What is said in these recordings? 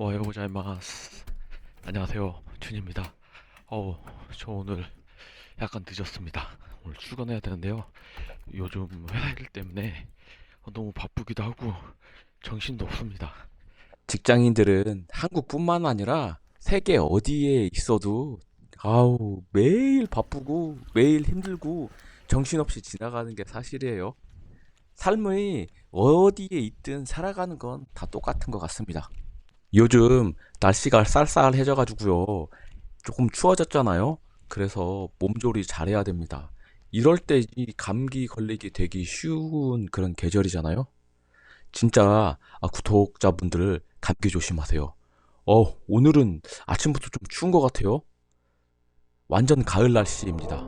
오하요 고자이마스 안녕하세요. 준입니다. 어우 저 오늘 약간 늦었습니다. 오늘 출근해야 되는데요. 요즘 회사 일 때문에 너무 바쁘기도 하고 정신도 없습니다. 직장인들은 한국뿐만 아니라 세계 어디에 있어도 아우 매일 바쁘고 매일 힘들고 정신없이 지나가는 게 사실이에요. 삶의 어디에 있든 살아가는 건 다 똑같은 것 같습니다. 요즘 날씨가 쌀쌀해져 가지고요. 조금 추워졌잖아요. 그래서 몸조리 잘해야 됩니다. 이럴 때 이 감기 걸리기 되기 쉬운 그런 계절이잖아요. 진짜 아, 구독자분들 감기 조심하세요. 어, 오늘은 아침부터 좀 추운 것 같아요. 완전 가을 날씨입니다.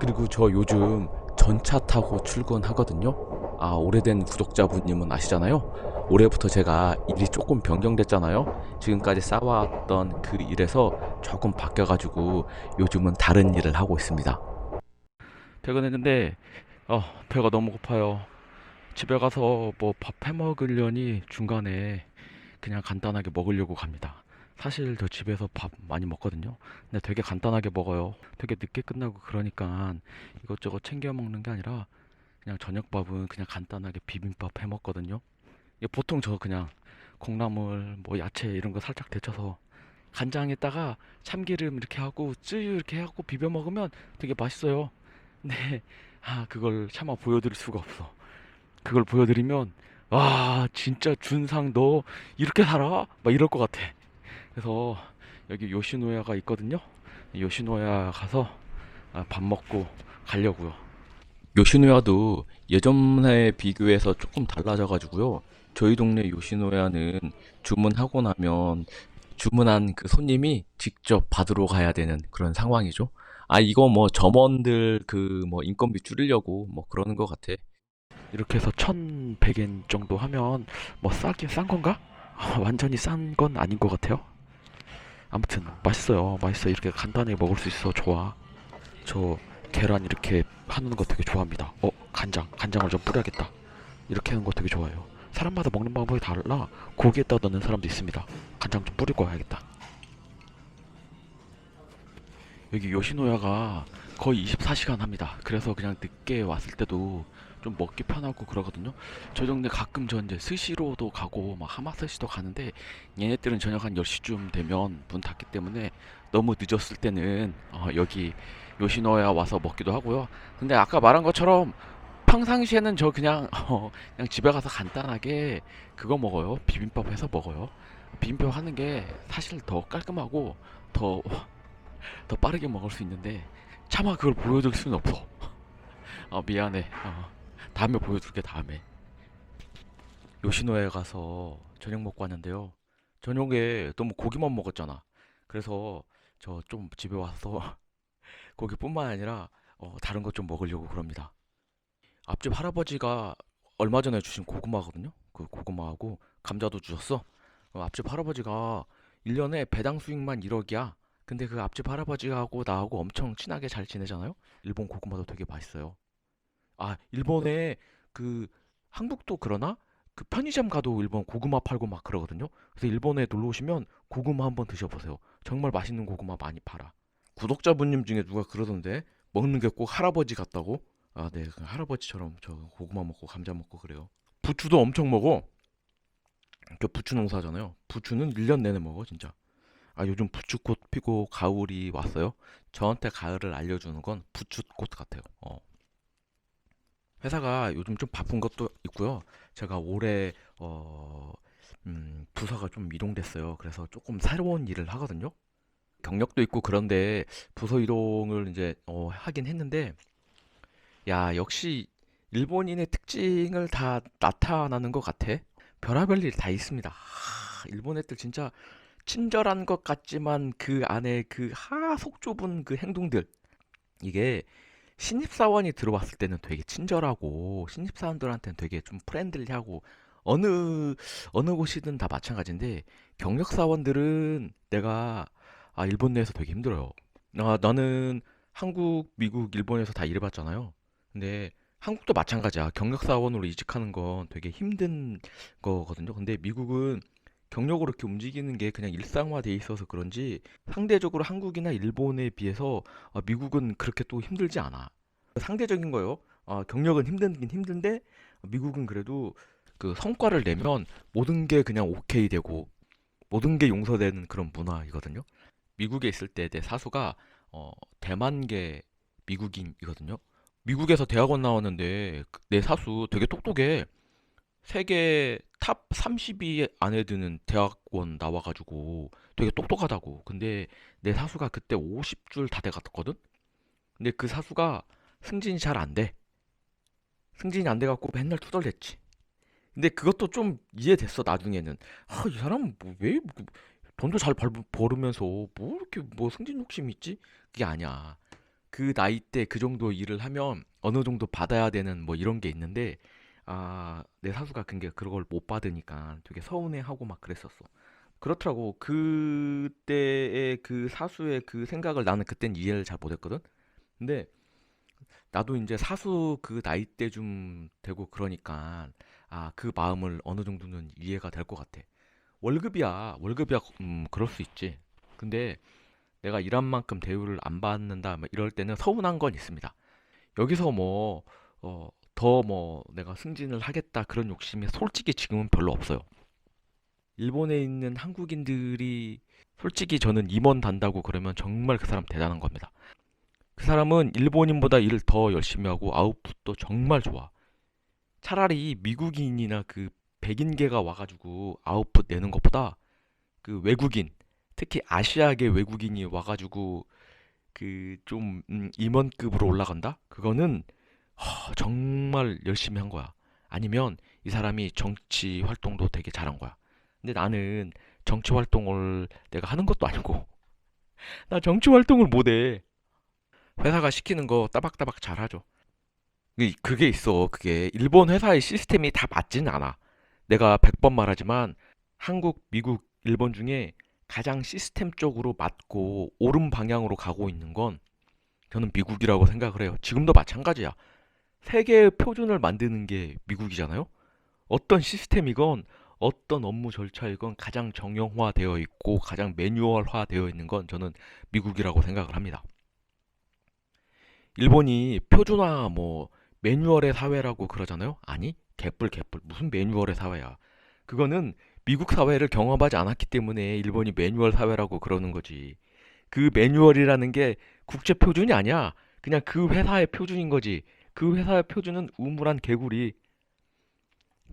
그리고 저 요즘 전차 타고 출근하거든요. 아, 오래된 구독자분님은 아시잖아요. 올해부터 제가 일이 조금 변경됐잖아요. 지금까지 쌓아왔던 그 일에서 조금 바뀌어가지고 요즘은 다른 일을 하고 있습니다. 퇴근했는데 어 배가 너무 고파요 집에 가서 뭐 밥 해 먹으려니 중간에 그냥 간단하게 먹으려고 갑니다 사실 저 집에서 밥 많이 먹거든요 근데 되게 간단하게 먹어요 되게 늦게 끝나고 그러니까 이것저것 챙겨 먹는 게 아니라 그냥 저녁밥은 그냥 간단하게 비빔밥 해 먹거든요 보통 저 그냥 콩나물 뭐 야채 이런 거 살짝 데쳐서 간장에다가 참기름 이렇게 하고 쯔유 이렇게 하고 비벼 먹으면 되게 맛있어요 네. 아, 그걸 차마 보여드릴 수가 없어. 그걸 보여드리면, 와, 진짜 준상 너 이렇게 살아? 막 이럴 것 같아. 그래서 여기 요시노야가 있거든요. 요시노야 가서 아, 밥 먹고 가려고요. 요시노야도 예전에 비교해서 조금 달라져가지고요. 저희 동네 요시노야는 주문하고 나면 주문한 그 손님이 직접 받으러 가야 되는 그런 상황이죠. 아, 이거 뭐 점원들 그 뭐 인건비 줄이려고 뭐 그러는 것 같아. 이렇게 해서 1,100엔 정도 하면 뭐 싸긴 싼 건가? 아, 완전히 싼 건 아닌 것 같아요. 아무튼 맛있어요. 맛있어. 이렇게 간단하게 먹을 수 있어. 좋아. 저 계란 이렇게 하는 거 되게 좋아합니다. 어, 간장. 간장을 좀 뿌려야겠다. 이렇게 하는 거 되게 좋아해요. 사람마다 먹는 방법이 달라. 고기에다 넣는 사람도 있습니다. 간장 좀 뿌리고 와야겠다. 여기 요시노야가 거의 24시간 합니다. 그래서 그냥 늦게 왔을 때도 좀 먹기 편하고 그러거든요. 저 동네 가끔 저 이제 스시로도 가고 막 하마스시도 가는데 얘네들은 저녁 한 10시쯤 되면 문 닫기 때문에 너무 늦었을 때는 어, 여기 요시노야 와서 먹기도 하고요. 근데 아까 말한 것처럼 평상시에는 저 그냥 어, 그냥 집에 가서 간단하게 그거 먹어요. 비빔밥 해서 먹어요. 비빔밥 하는 게 사실 더 깔끔하고 더 더 빠르게 먹을 수 있는데 차마 그걸 보여줄 수는 없어. 아 미안해. 어, 다음에 보여줄게 다음에. 요시노에 가서 저녁 먹고 왔는데요. 저녁에 너무 고기만 먹었잖아. 그래서 저 좀 집에 와서 고기뿐만 아니라 어, 다른 것 좀 먹으려고 그럽니다. 앞집 할아버지가 얼마 전에 주신 고구마거든요. 그 고구마하고 감자도 주셨어. 어, 앞집 할아버지가 1년에 배당 수익만 1억이야. 근데 그 앞집 할아버지하고 나하고 엄청 친하게 잘 지내잖아요. 일본 고구마도 되게 맛있어요. 아, 일본에 그 한국도 그러나? 그 편의점 가도 일본 고구마 팔고 막 그러거든요. 그래서 일본에 놀러 오시면 고구마 한번 드셔보세요. 정말 맛있는 고구마 많이 팔아. 구독자분님 중에 누가 그러던데 먹는 게 꼭 할아버지 같다고? 아, 네, 그 할아버지처럼 저 고구마 먹고 감자 먹고 그래요. 부추도 엄청 먹어. 저 부추 농사잖아요. 부추는 1년 내내 먹어, 진짜. 아, 요즘 부추꽃 피고 가을이 왔어요. 저한테 가을을 알려주는 건 부추꽃 같아요. 어. 회사가 요즘 좀 바쁜 것도 있고요. 제가 올해 어, 음, 부서가 좀 이동됐어요. 그래서 조금 새로운 일을 하거든요. 경력도 있고 그런데 부서 이동을 이제 어, 하긴 했는데, 야, 역시 일본인의 특징을 다 나타나는 것 같아. 별의별 일 다 있습니다. 하, 일본 애들 진짜 친절한 것 같지만 그 안에 그 하 속 좁은 그 행동들 이게 신입사원이 들어왔을 때는 되게 친절하고 신입사원들한테는 되게 좀 프렌들리하고 어느 어느 곳이든 다 마찬가지인데 경력사원들은 내가 아 일본 내에서 되게 힘들어요. 아 나는 한국, 미국, 일본에서 다 일해봤잖아요. 근데 한국도 마찬가지야. 경력사원으로 이직하는 건 되게 힘든 거거든요. 근데 미국은 경력으로 이렇게 움직이는 게 그냥 일상화돼 있어서 그런지 상대적으로 한국이나 일본에 비해서 아, 미국은 그렇게 또 힘들지 않아. 상대적인 거요. 아, 경력은 힘든긴 힘든데 미국은 그래도 그 성과를 내면 모든 게 그냥 오케이 되고 모든 게 용서되는 그런 문화이거든요. 미국에 있을 때 내 사수가 어, 대만계 미국인이거든요. 미국에서 대학원 나왔는데 그내 사수 되게 똑똑해. 세계 탑 30위 안에 드는 대학원 나와가지고 되게 똑똑하다고. 근데 내 사수가 그때 50줄 다 돼갔거든? 근데 그 사수가 승진이 잘 안 돼. 승진이 안 돼갖고 맨날 투덜댔지. 근데 그것도 좀 이해됐어, 나중에는. 아, 이 사람은 뭐, 왜, 뭐, 돈도 잘 벌, 벌으면서 뭐 이렇게 뭐 승진 욕심이 있지? 그게 아니야. 그 나이 때 그 정도 일을 하면 어느 정도 받아야 되는 뭐 이런 게 있는데, 아, 내 사수가 근게 그걸 못 받으니까 되게 서운해하고 막 그랬었어. 그렇더라고. 그때의 그 사수의 그 생각을 나는 그땐 이해를 잘 못했거든. 근데 나도 이제 사수 그 나이 때 좀 되고 그러니까 아, 그 마음을 어느 정도는 이해가 될 것 같아. 월급이야, 월급이야, 음, 그럴 수 있지. 근데 내가 일한 만큼 대우를 안 받는다, 뭐 이럴 때는 서운한 건 있습니다. 여기서 뭐, 어, 더 뭐, 내가 승진을 하겠다, 그런 욕심이 솔직히 지금은 별로 없어요. 일본에 있는 한국인들이 솔직히 저는 임원 단다고 그러면 정말 그 사람 대단한 겁니다. 그 사람은 일본인보다 일을 더 열심히 하고 아웃풋도 정말 좋아. 차라리 미국인이나 그 백인계가 와가지고 아웃풋 내는 것보다 그 외국인, 특히 아시아계 외국인이 와가지고 그좀 임원급으로 올라간다? 그거는 허, 정말 열심히 한 거야. 아니면 이 사람이 정치 활동도 되게 잘한 거야. 근데 나는 정치 활동을 내가 하는 것도 아니고 나 정치 활동을 못 해. 회사가 시키는 거 따박따박 잘하죠. 이- 그게 있어. 그게 일본 회사의 시스템이 다 맞지는 않아. 내가 100번 말하지만 한국, 미국, 일본 중에 가장 시스템적으로 맞고 옳은 방향으로 가고 있는 건 저는 미국이라고 생각을 해요. 지금도 마찬가지야. 세계의 표준을 만드는 게 미국이잖아요. 어떤 시스템이건 어떤 업무 절차이건 가장 정형화되어 있고 가장 매뉴얼화되어 있는 건 저는 미국이라고 생각을 합니다. 일본이 표준화 뭐 매뉴얼의 사회라고 그러잖아요. 아니, 개뿔 개뿔 무슨 매뉴얼의 사회야. 그거는 미국 사회를 경험하지 않았기 때문에 일본이 매뉴얼 사회라고 그러는 거지. 그 매뉴얼이라는 게 국제 표준이 아니야. 그냥 그 회사의 표준인 거지. 그 회사의 표준은 우물한 개구리.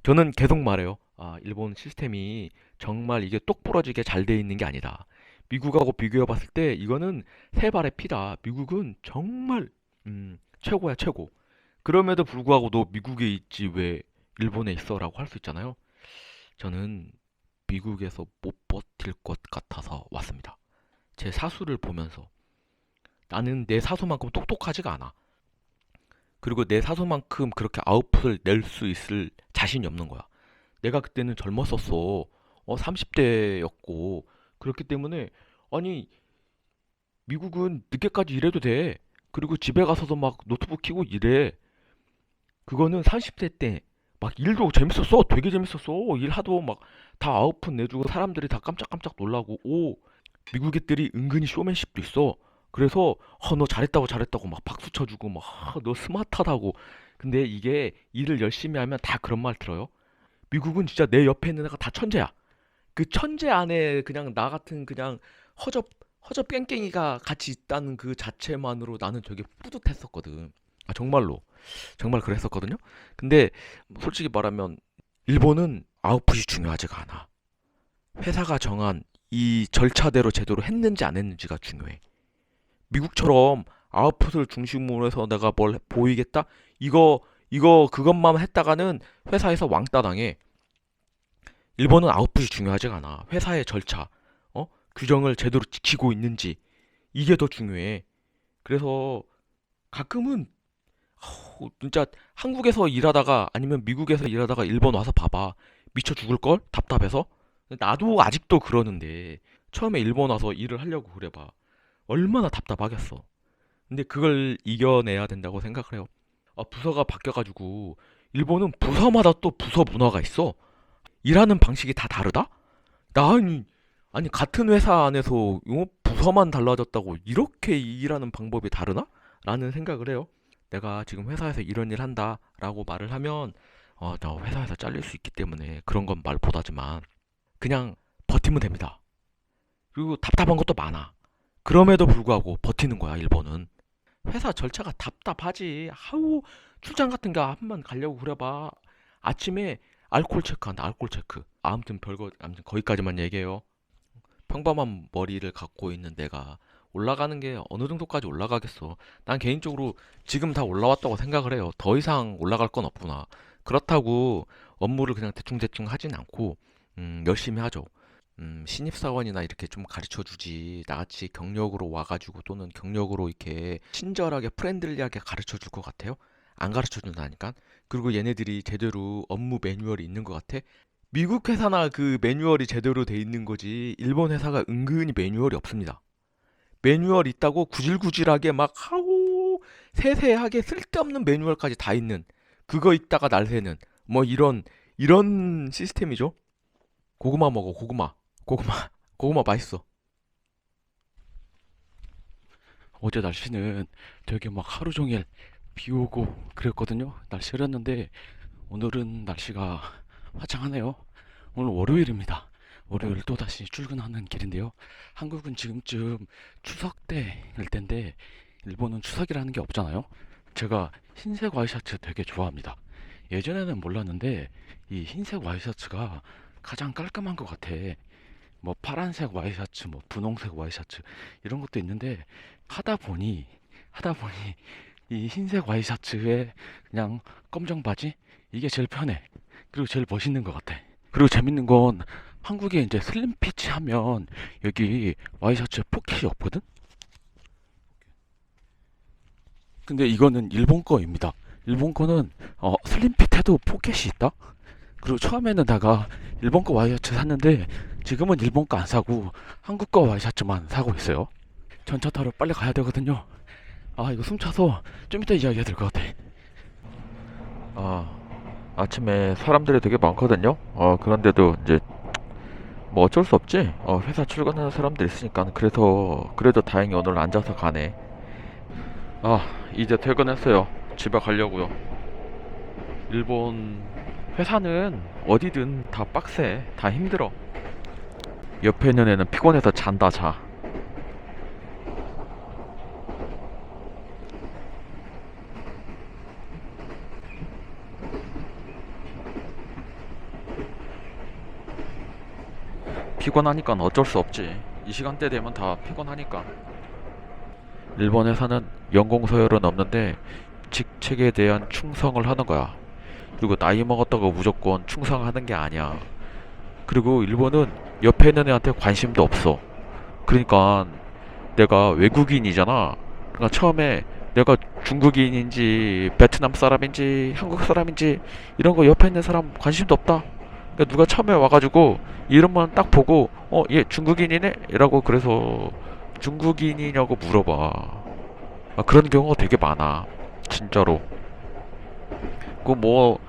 저는 계속 말해요. 아, 일본 시스템이 정말 이게 똑부러지게 잘 돼 있는 게 아니다. 미국하고 비교해 봤을 때 이거는 세 발의 피다. 미국은 정말 음, 최고야, 최고. 그럼에도 불구하고 너 미국에 있지 왜 일본에 있어라고 할 수 있잖아요. 저는 미국에서 못 버틸 것 같아서 왔습니다. 제 사수를 보면서 나는 내 사수만큼 똑똑하지가 않아. 그리고 내 사수만큼 그렇게 아웃풋을 낼 수 있을 자신이 없는 거야. 내가 그때는 젊었었어. 어, 30대였고. 그렇기 때문에 아니 미국은 늦게까지 일해도 돼. 그리고 집에 가서도 막 노트북 켜고 일해. 그거는 30대 때 막 일도 재밌었어. 되게 재밌었어. 일 하도 막 다 아웃풋 내주고 사람들이 다 깜짝깜짝 놀라고 오 미국 애들이 은근히 쇼맨십도 있어. 그래서 어, 너 잘했다고 잘했다고 막 박수 쳐주고 막 아, 너 스마트하다고. 근데 이게 일을 열심히 하면 다 그런 말 들어요. 미국은 진짜 내 옆에 있는 애가 다 천재야. 그 천재 안에 그냥 나 같은 그냥 허접 허접 깽깽이가 같이 있다는 그 자체만으로 나는 되게 뿌듯했었거든. 아 정말로 정말 그랬었거든요. 근데 솔직히 말하면 일본은 아웃풋이 중요하지가 않아. 회사가 정한 이 절차대로 제대로 했는지 안 했는지가 중요해. 미국처럼 아웃풋을 중심으로 해서 내가 뭘 보이겠다? 이거 이거 그것만 했다가는 회사에서 왕따 당해. 일본은 아웃풋이 중요하지가 않아. 회사의 절차, 어? 규정을 제대로 지키고 있는지 이게 더 중요해. 그래서 가끔은 어, 진짜 한국에서 일하다가 아니면 미국에서 일하다가 일본 와서 봐봐. 미쳐 죽을 걸? 답답해서? 나도 아직도 그러는데 처음에 일본 와서 일을 하려고 그래 봐. 얼마나 답답하겠어. 근데 그걸 이겨내야 된다고 생각을 해요. 아, 부서가 바뀌어가지고 일본은 부서마다 또 부서 문화가 있어. 일하는 방식이 다 다르다? 나 아니, 아니 같은 회사 안에서 어? 부서만 달라졌다고 이렇게 일하는 방법이 다르나? 라는 생각을 해요. 내가 지금 회사에서 이런 일 한다 라고 말을 하면 어, 나 회사에서 잘릴 수 있기 때문에 그런 건 말 못하지만 그냥 버티면 됩니다. 그리고 답답한 것도 많아. 그럼에도 불구하고 버티는 거야, 일본은. 회사 절차가 답답하지. 하우 출장 같은 거 한 번 가려고 그래봐. 아침에 알콜 체크한다, 알콜 체크. 아무튼 별거, 아무튼 거기까지만 얘기해요. 평범한 머리를 갖고 있는 내가 올라가는 게 어느 정도까지 올라가겠어. 난 개인적으로 지금 다 올라왔다고 생각을 해요. 더 이상 올라갈 건 없구나. 그렇다고 업무를 그냥 대충대충 하진 않고, 음, 열심히 하죠. 음, 신입사원이나 이렇게 좀 가르쳐 주지. 나같이 경력으로 와가지고 또는 경력으로 이렇게 친절하게 프렌들리하게 가르쳐 줄 것 같아요? 안 가르쳐 준다니까? 그리고 얘네들이 제대로 업무 매뉴얼이 있는 것 같아? 미국 회사나 그 매뉴얼이 제대로 돼 있는 거지. 일본 회사가 은근히 매뉴얼이 없습니다. 매뉴얼 있다고 구질구질하게 막 하고 세세하게 쓸데없는 매뉴얼까지 다 있는 그거 읽다가 날 새는 뭐 이런 이런 시스템이죠. 고구마 먹어 고구마 고구마 고구마 맛있어. 어제 날씨는 되게 막 하루 종일 비 오고 그랬거든요. 날씨 흐렸는데 오늘은 날씨가 화창하네요. 오늘 월요일입니다. 월요일 또다시 출근하는 길인데요. 한국은 지금쯤 추석 때일 텐데 일본은 추석이라는 게 없잖아요. 제가 흰색 와이셔츠 되게 좋아합니다. 예전에는 몰랐는데 이 흰색 와이셔츠가 가장 깔끔한 것 같아. 뭐 파란색 와이셔츠, 뭐 분홍색 와이셔츠 이런 것도 있는데 하다 보니 하다 보니 이 흰색 와이셔츠에 그냥 검정 바지 이게 제일 편해. 그리고 제일 멋있는 것 같아. 그리고 재밌는 건 한국에 이제 슬림 피치 하면 여기 와이셔츠에 포켓이 없거든? 근데 이거는 일본 거입니다. 일본 거는 어, 슬림 핏에도 포켓이 있다? 그리고 처음에는 내가 일본 거 와이셔츠 샀는데 지금은 일본 거 안 사고 한국 거 와이셔츠만 사고 있어요. 전차 타러 빨리 가야 되거든요. 아 이거 숨 차서 좀 이따 이야기해야 될 것 같아. 아 아침에 사람들이 되게 많거든요. 어 그런데도 이제 뭐 어쩔 수 없지. 어 회사 출근하는 사람들 있으니까 그래서 그래도 다행히 오늘 앉아서 가네. 아 이제 퇴근했어요. 집에 가려고요. 일본 회사는 어디든 다 빡세. 다 힘들어. 옆에 있는 애는 피곤해서 잔다 자. 피곤하니까 어쩔 수 없지. 이 시간대 되면 다 피곤하니까. 일본 회사는 연공 서열은 없는데 직책에 대한 충성을 하는 거야. 그리고 나이 먹었다고 무조건 충성하는 게 아니야. 그리고 일본은 옆에 있는 애한테 관심도 없어. 그러니까 내가 외국인이잖아. 그러니까 처음에 내가 중국인인지 베트남 사람인지 한국 사람인지 이런 거 옆에 있는 사람 관심도 없다. 그러니까 누가 처음에 와가지고 이름만 딱 보고 어 얘 중국인이네? 이라고 그래서 중국인이냐고 물어봐. 아, 그런 경우가 되게 많아. 진짜로. 그 뭐,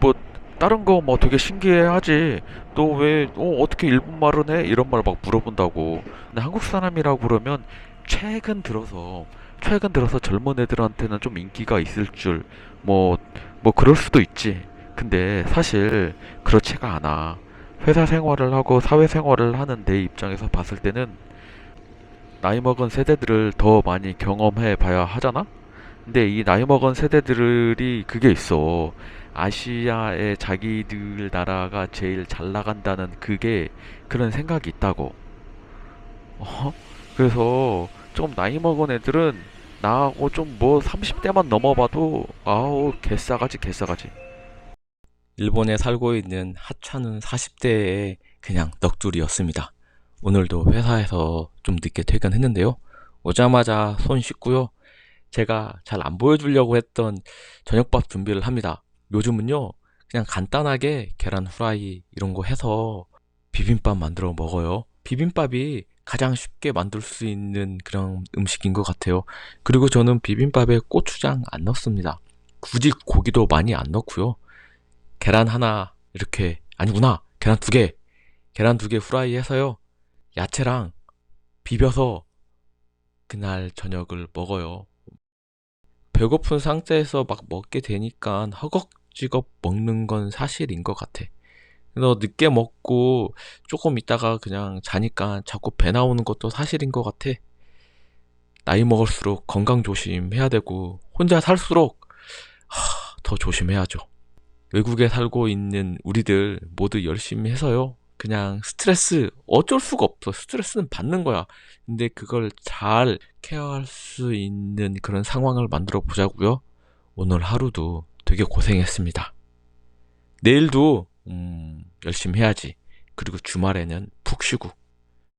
뭐, 다른 거 뭐 되게 신기해하지. 너 왜, 어, 어떻게 일본말은 해? 이런 말 막 물어본다고. 근데 한국 사람이라고 그러면 최근 들어서, 최근 들어서 젊은 애들한테는 좀 인기가 있을 줄, 뭐, 뭐 그럴 수도 있지. 근데 사실 그렇지가 않아. 회사 생활을 하고 사회 생활을 하는 내 입장에서 봤을 때는 나이 먹은 세대들을 더 많이 경험해 봐야 하잖아? 근데 이 나이 먹은 세대들이 그게 있어. 아시아의 자기들 나라가 제일 잘 나간다는 그게 그런 생각이 있다고. 어? 그래서 좀 나이 먹은 애들은 나하고 좀 뭐 30대만 넘어봐도 아우 개싸가지 개싸가지. 일본에 살고 있는 하찮은 40대의 그냥 넋두리였습니다. 오늘도 회사에서 좀 늦게 퇴근했는데요. 오자마자 손 씻고요. 제가 잘 안 보여주려고 했던 저녁밥 준비를 합니다. 요즘은요, 그냥 간단하게 계란 후라이 이런 거 해서 비빔밥 만들어 먹어요. 비빔밥이 가장 쉽게 만들 수 있는 그런 음식인 것 같아요. 그리고 저는 비빔밥에 고추장 안 넣습니다. 굳이 고기도 많이 안 넣고요. 계란 하나 이렇게 아니구나 계란 두 개 계란 두 개 후라이 해서요. 야채랑 비벼서 그날 저녁을 먹어요. 배고픈 상태에서 막 먹게 되니까 허겁지겁 먹는 건 사실인 것 같아. 너 늦게 먹고 조금 있다가 그냥 자니까 자꾸 배 나오는 것도 사실인 것 같아. 나이 먹을수록 건강 조심해야 되고 혼자 살수록 하, 더 조심해야죠. 외국에 살고 있는 우리들 모두 열심히 해서요. 그냥 스트레스 어쩔 수가 없어. 스트레스는 받는 거야. 근데 그걸 잘 케어할 수 있는 그런 상황을 만들어 보자고요. 오늘 하루도 되게 고생했습니다. 내일도 음, 열심히 해야지. 그리고 주말에는 푹 쉬고